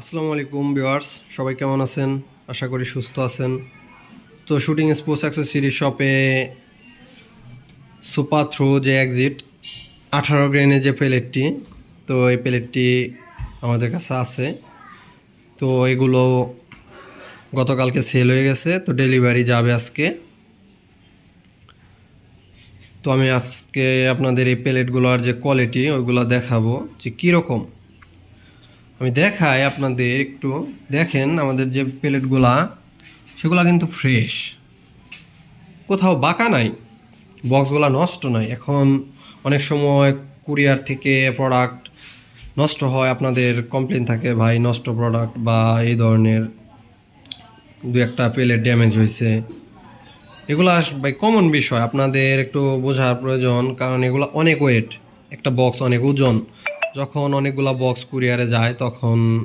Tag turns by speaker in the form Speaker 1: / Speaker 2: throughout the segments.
Speaker 1: আসসালামু আলাইকুম ভিউয়ার্স, সবাই কেমন আছেন? আশা করি সুস্থ আছেন। তো শুটিং স্পোর্টস অ্যাক্সেসরি শপে সুপার থ্রো যে এক্সিট আঠারো গ্রেনের যে প্লেটটি তো এই প্লেটটি আমাদের কাছে আছে। তো এগুলো গতকালকে সেল হয়ে গেছে, তো ডেলিভারি যাবে আজকে। তো আমি আজকে আপনাদের এই প্লেটগুলোর যে কোয়ালিটি ওইগুলো দেখাবো যে কীরকম। আমি দেখাই আপনাদের একটু। দেখেন আমাদের যে প্লেটগুলা, সেগুলা কিন্তু ফ্রেশ। কোথাও বাঁকা নাই, বক্সগুলো নষ্ট নাই। এখন অনেক সময় কুরিয়ার থেকে প্রোডাক্ট নষ্ট হয়, আপনাদের কমপ্লেন থাকে, ভাই, নষ্ট প্রোডাক্ট বা এই ধরনের দু একটা প্লেট ড্যামেজ হয়েছে। এগুলো ভাই কমন বিষয়। আপনাদের একটু বোঝার প্রয়োজন, কারণ এগুলো অনেক ওয়েট একটা বক্স অনেক ওজন। যখন অনেকগুলা বক্স কুরিয়ারে যায়, তখন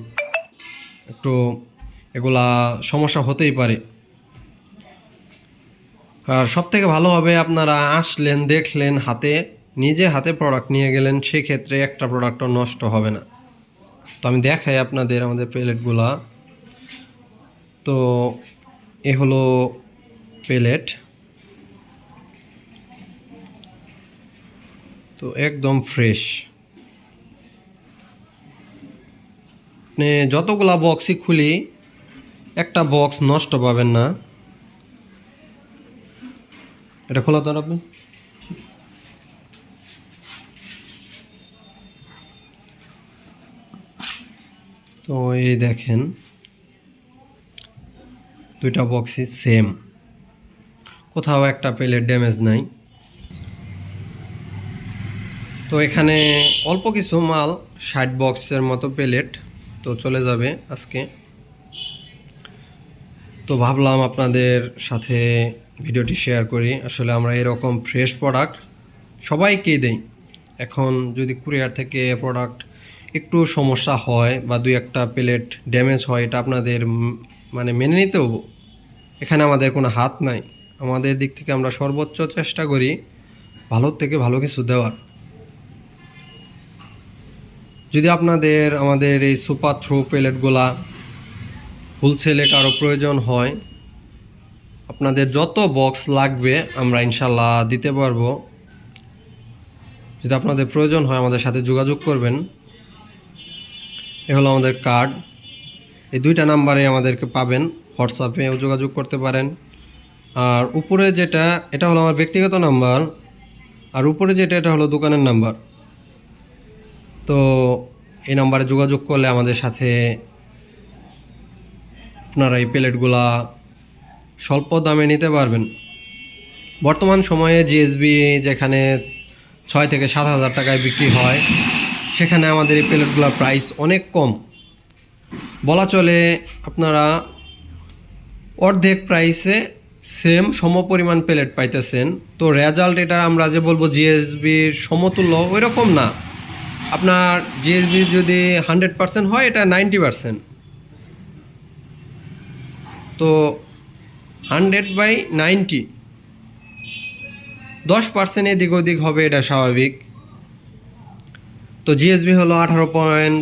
Speaker 1: একটু এগুলা সমস্যা হতেই পারে। আর সব থেকে ভালো হবে আপনারা আসলেন, দেখলেন, হাতে, নিজে হাতে প্রোডাক্ট নিয়ে গেলেন, সেক্ষেত্রে একটা প্রোডাক্টও নষ্ট হবে না। তো আমি দেখাই আপনাদের আমাদের প্লেটগুলা। তো এ হলো প্লেট। তো একদম ফ্রেশ। আপনি যতগুলা বক্সই খুলি, একটা বক্স নষ্ট পাবেন না। এটা খোলা তো আপনি? তো এই দেখেন, দুইটা বক্সই সেম কোথাও একটা প্লেট ড্যামেজ নাই। তো এখানে অল্প কিছু মাল ষাট বক্সের মতো প্লেট। তো চলে যাবে আজকে। তো ভাবলাম আপনাদের সাথে ভিডিওটি শেয়ার করি। আসলে আমরা এরকম ফ্রেশ প্রোডাক্ট সবাইকেই দেই। এখন যদি কুরিয়ার থেকে প্রোডাক্ট একটু সমস্যা হয় বা দুই একটা প্লেট ড্যামেজ হয়, এটা আপনাদের মানে মেনে নিতেও এখানে আমাদের কোনো হাত নাই। আমাদের দিক থেকে আমরা সর্বোচ্চ চেষ্টা করি ভালো থেকে ভালো কিছু দেওয়ার। যদি আপনাদের আমাদের এই সুপার থ্রো প্লেটগুলা হোলসেলে কারও প্রয়োজন হয়, আপনাদের যত বক্স লাগবে আমরা ইনশাল্লাহ দিতে পারব। যদি আপনাদের প্রয়োজন হয় আমাদের সাথে যোগাযোগ করবেন। এ হলো আমাদের কার্ড। এই দুইটা নাম্বারে আমাদেরকে পাবেন হোয়াটসঅ্যাপেও যোগাযোগ করতে পারেন। আর উপরে যেটা, এটা হলো আমার ব্যক্তিগত নাম্বার। আর উপরে যেটা, এটা হলো দোকানের নাম্বার। তো এই নাম্বারে যোগাযোগ করলে আমাদের সাথে আপনারা এই প্লেটগুলা স্বল্প দামে নিতে পারবেন। বর্তমান সময়ে জিএসবি যেখানে ছয় থেকে সাত হাজার টাকায় বিক্রি হয়, সেখানে আমাদের এই প্লেটগুলোর প্রাইস অনেক কম। বলা চলে আপনারা অর্ধেক প্রাইসে সেম সমপরিমাণ প্লেট পাইতেছেন। তো রেজাল্ট এটা আমরা যে বলব জিএসবির সমতুল্য ওই রকম না। আপনার জিএসবি যদি হান্ড্রেড পার্সেন্ট হয়, এটা নাইনটি পার্সেন্ট তো হান্ড্রেড বাই নাইনটি দশ পার্সেন্ট এদিক ওদিক হবে, এটা স্বাভাবিক। তো জিএসবি হলো আঠারো পয়েন্ট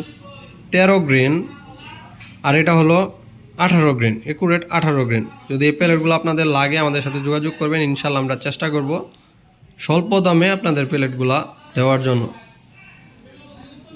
Speaker 1: তেরো গ্রেন আর এটা হলো আঠারো গ্রেন একুরেট আঠারো গ্রেন যদি এই প্লেটগুলো আপনাদের লাগে, আমাদের সাথে যোগাযোগ করবেন ইনশাল্লাহ আমরা চেষ্টা করব স্বল্প দামে আপনাদের প্লেটগুলা দেওয়ার জন্য।